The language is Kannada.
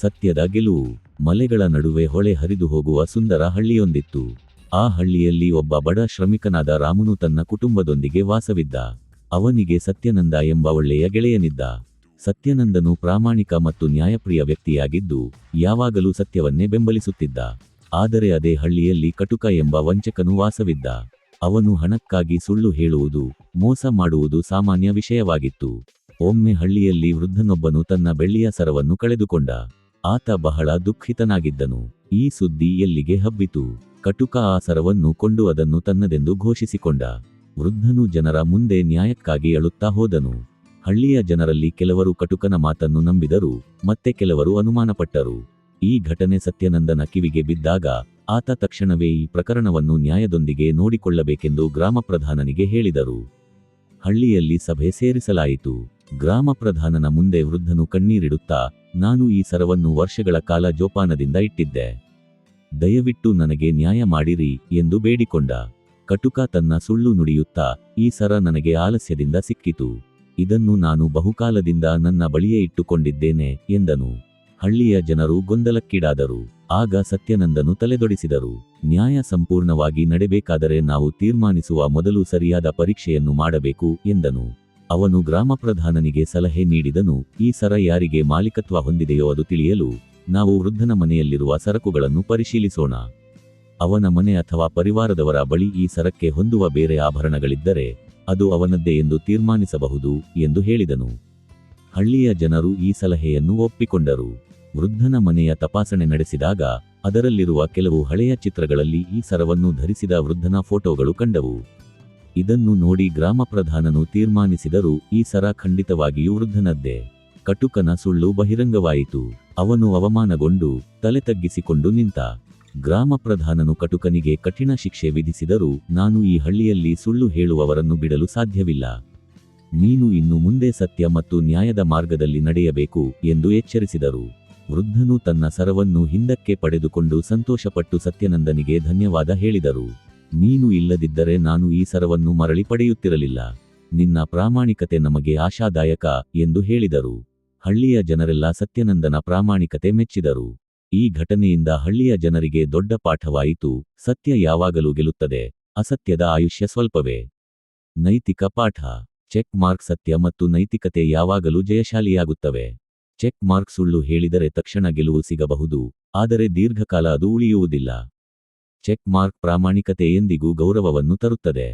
ಸತ್ಯದ ಗೆಲುವು ಮಲೆಗಳ ನಡುವೆ ಹೊಳೆ ಹರಿದು ಹೋಗುವ ಸುಂದರ ಹಳ್ಳಿಯೊಂದಿತ್ತು. ಆ ಹಳ್ಳಿಯಲ್ಲಿ ಒಬ್ಬ ಬಡ ಶ್ರಮಿಕನಾದ ರಾಮನು ತನ್ನ ಕುಟುಂಬದೊಂದಿಗೆ ವಾಸವಿದ್ದ. ಅವನಿಗೆ ಸತ್ಯನಂದ ಎಂಬ ಒಳ್ಳೆಯ ಗೆಳೆಯನಿದ್ದ. ಸತ್ಯನಂದನು ಪ್ರಾಮಾಣಿಕ ಮತ್ತು ನ್ಯಾಯಪ್ರಿಯ ವ್ಯಕ್ತಿಯಾಗಿದ್ದು, ಯಾವಾಗಲೂ ಸತ್ಯವನ್ನೇ ಬೆಂಬಲಿಸುತ್ತಿದ್ದ. ಆದರೆ ಅದೇ ಹಳ್ಳಿಯಲ್ಲಿ ಕಟುಕ ಎಂಬ ವಂಚಕನು ವಾಸವಿದ್ದ. ಅವನು ಹಣಕ್ಕಾಗಿ ಸುಳ್ಳು ಹೇಳುವುದು, ಮೋಸ ಮಾಡುವುದು ಸಾಮಾನ್ಯ ವಿಷಯವಾಗಿತ್ತು. ಒಮ್ಮೆ ಹಳ್ಳಿಯಲ್ಲಿ ವೃದ್ಧನೊಬ್ಬನು ತನ್ನ ಬೆಳ್ಳಿಯ ಸರವನ್ನು ಕಳೆದುಕೊಂಡ. ಆತ ಬಹಳ ದುಃಖಿತನಾಗಿದ್ದನು. ಈ ಸುದ್ದಿ ಎಲ್ಲಿಗೆ ಹಬ್ಬಿತು? ಕಟುಕ ಆ ಸರವನ್ನು ಕೊಂಡು ಅದನ್ನು ತನ್ನದೆಂದು ಘೋಷಿಸಿಕೊಂಡ. ವೃದ್ಧನು ಜನರ ಮುಂದೆ ನ್ಯಾಯಕ್ಕಾಗಿ ಅಳುತ್ತಾ ಹೋದನು. ಹಳ್ಳಿಯ ಜನರಲ್ಲಿ ಕೆಲವರು ಕಟುಕನ ಮಾತನ್ನು ನಂಬಿದರು, ಮತ್ತೆ ಕೆಲವರು ಅನುಮಾನಪಟ್ಟರು. ಈ ಘಟನೆ ಸತ್ಯನಂದನ ಕಿವಿಗೆ ಬಿದ್ದಾಗ, ಆತ ತಕ್ಷಣವೇ ಈ ಪ್ರಕರಣವನ್ನು ನ್ಯಾಯದೊಂದಿಗೆ ನೋಡಿಕೊಳ್ಳಬೇಕೆಂದು ಗ್ರಾಮ ಪ್ರಧಾನನಿಗೆ ಹೇಳಿದರು. ಹಳ್ಳಿಯಲ್ಲಿ ಸಭೆ ಸೇರಿಸಲಾಯಿತು. ಗ್ರಾಮ ಪ್ರಧಾನನ ಮುಂದೆ ವೃದ್ಧನು ಕಣ್ಣೀರಿಡುತ್ತಾ ನಾನು ಈ ಸರವನ್ನು ವರ್ಷಗಳ ಕಾಲ ಜೋಪಾನದಿಂದ ಇಟ್ಟಿದ್ದೆ. ದಯವಿಟ್ಟು ನನಗೆ ನ್ಯಾಯ ಮಾಡಿರಿ ಎಂದು ಬೇಡಿಕೊಂಡ. ಕಟುಕ ತನ್ನ ಸುಳ್ಳು ನುಡಿಯುತ್ತಾ, ಈ ಸರ ನನಗೆ ಆಲಸ್ಯದಿಂದ ಸಿಕ್ಕಿತು. ಇದನ್ನು ನಾನು ಬಹುಕಾಲದಿಂದ ನನ್ನ ಬಳಿಯೇ ಇಟ್ಟುಕೊಂಡಿದ್ದೇನೆ ಎಂದನು. ಹಳ್ಳಿಯ ಜನರು ಗೊಂದಲಕ್ಕೀಡಾದರು. ಆಗ ಸತ್ಯನಂದನು ತಲೆದೊಡಿಸಿದರು. ನ್ಯಾಯ ಸಂಪೂರ್ಣವಾಗಿ ನಡೆಬೇಕಾದರೆ ನಾವು ತೀರ್ಮಾನಿಸುವ ಮೊದಲು ಸರಿಯಾದ ಪರೀಕ್ಷೆಯನ್ನು ಮಾಡಬೇಕು ಎಂದನು. ಅವನು ಗ್ರಾಮ ಪ್ರಧಾನನಿಗೆ ಸಲಹೆ ನೀಡಿದನು, ಈ ಸರ ಯಾರಿಗೆ ಮಾಲೀಕತ್ವ ಹೊಂದಿದೆಯೋ ಅದು ತಿಳಿಯಲು ನಾವು ವೃದ್ಧನ ಮನೆಯಲ್ಲಿರುವ ಸರಕುಗಳನ್ನು ಪರಿಶೀಲಿಸೋಣ. ಅವನ ಮನೆ ಅಥವಾ ಪರಿವಾರದವರ ಬಳಿ ಈ ಸರಕ್ಕೆ ಹೊಂದುವ ಬೇರೆ ಆಭರಣಗಳಿದ್ದರೆ ಅದು ಅವನದ್ದೇ ಎಂದು ತೀರ್ಮಾನಿಸಬಹುದು, ಎಂದು ಹೇಳಿದನು. ಹಳ್ಳಿಯ ಜನರು ಈ ಸಲಹೆಯನ್ನು ಒಪ್ಪಿಕೊಂಡರು. ವೃದ್ಧನ ಮನೆಯ ತಪಾಸಣೆ ನಡೆಸಿದಾಗ ಅದರಲ್ಲಿರುವ ಕೆಲವು ಹಳೆಯ ಚಿತ್ರಗಳಲ್ಲಿ ಈ ಸರವನ್ನು ಧರಿಸಿದ ವೃದ್ಧನ ಫೋಟೋಗಳು ಕಂಡವು. ಇದನ್ನು ನೋಡಿ ಗ್ರಾಮ ಪ್ರಧಾನನು ತೀರ್ಮಾನಿಸಿದರು, ಈ ಸರ ಖಂಡಿತವಾಗಿಯೂ ವೃದ್ಧನದ್ದೇ. ಕಟುಕನ ಸುಳ್ಳು ಬಹಿರಂಗವಾಯಿತು. ಅವನು ಅವಮಾನಗೊಂಡು, ತಲೆ ತಗ್ಗಿಸಿಕೊಂಡು ನಿಂತ. ಗ್ರಾಮ ಪ್ರಧಾನನು ಕಟುಕನಿಗೆ ಕಠಿಣ ಶಿಕ್ಷೆ ವಿಧಿಸಿದರೂ, ನಾನು ಈ ಹಳ್ಳಿಯಲ್ಲಿ ಸುಳ್ಳು ಹೇಳುವವರನ್ನು ಬಿಡಲು ಸಾಧ್ಯವಿಲ್ಲ. ನೀನು ಇನ್ನು ಮುಂದೆ ಸತ್ಯ ಮತ್ತು ನ್ಯಾಯದ ಮಾರ್ಗದಲ್ಲಿ ನಡೆಯಬೇಕು ಎಂದು ಎಚ್ಚರಿಸಿದರು. ವೃದ್ಧನು ತನ್ನ ಸರವನ್ನು ಹಿಂದಕ್ಕೆ ಪಡೆದುಕೊಂಡು ಸಂತೋಷಪಟ್ಟು ಸತ್ಯನಂದನಿಗೆ ಧನ್ಯವಾದ ಹೇಳಿದರು. ನೀನು ಇಲ್ಲದಿದ್ದರೆ ನಾನು ಈ ಸರವನ್ನು ಮರಳಿ ಪಡೆಯುತ್ತಿರಲಿಲ್ಲ. ನಿನ್ನ ಪ್ರಾಮಾಣಿಕತೆ ನಮಗೆ ಆಶಾದಾಯಕ ಎಂದು ಹೇಳಿದರು. ಹಳ್ಳಿಯ ಜನರೆಲ್ಲ ಸತ್ಯನಂದನ ಪ್ರಾಮಾಣಿಕತೆ ಮೆಚ್ಚಿದರು. ಈ ಘಟನೆಯಿಂದ ಹಳ್ಳಿಯ ಜನರಿಗೆ ದೊಡ್ಡ ಪಾಠವಾಯಿತು. ಸತ್ಯ ಯಾವಾಗಲೂ ಗೆಲ್ಲುತ್ತದೆ. ಅಸತ್ಯದ ಆಯುಷ್ಯ ಸ್ವಲ್ಪವೇ. ನೈತಿಕ ಪಾಠ. ಚೆಕ್ ಮಾರ್ಕ್ ಸತ್ಯ ಮತ್ತು ನೈತಿಕತೆ ಯಾವಾಗಲೂ ಜಯಶಾಲಿಯಾಗುತ್ತವೆ. ಚೆಕ್ ಮಾರ್ಕ್ ಸುಳ್ಳು ಹೇಳಿದರೆ ತಕ್ಷಣ ಗೆಲುವು ಸಿಗಬಹುದು. ಆದರೆ ದೀರ್ಘಕಾಲ ಅದು ಉಳಿಯುವುದಿಲ್ಲ. ಚೆಕ್ ಮಾರ್ಕ್ ಪ್ರಾಮಾಣಿಕತೆ ಎಂದಿಗೂ ಗೌರವವನ್ನು ತರುತ್ತದೆ.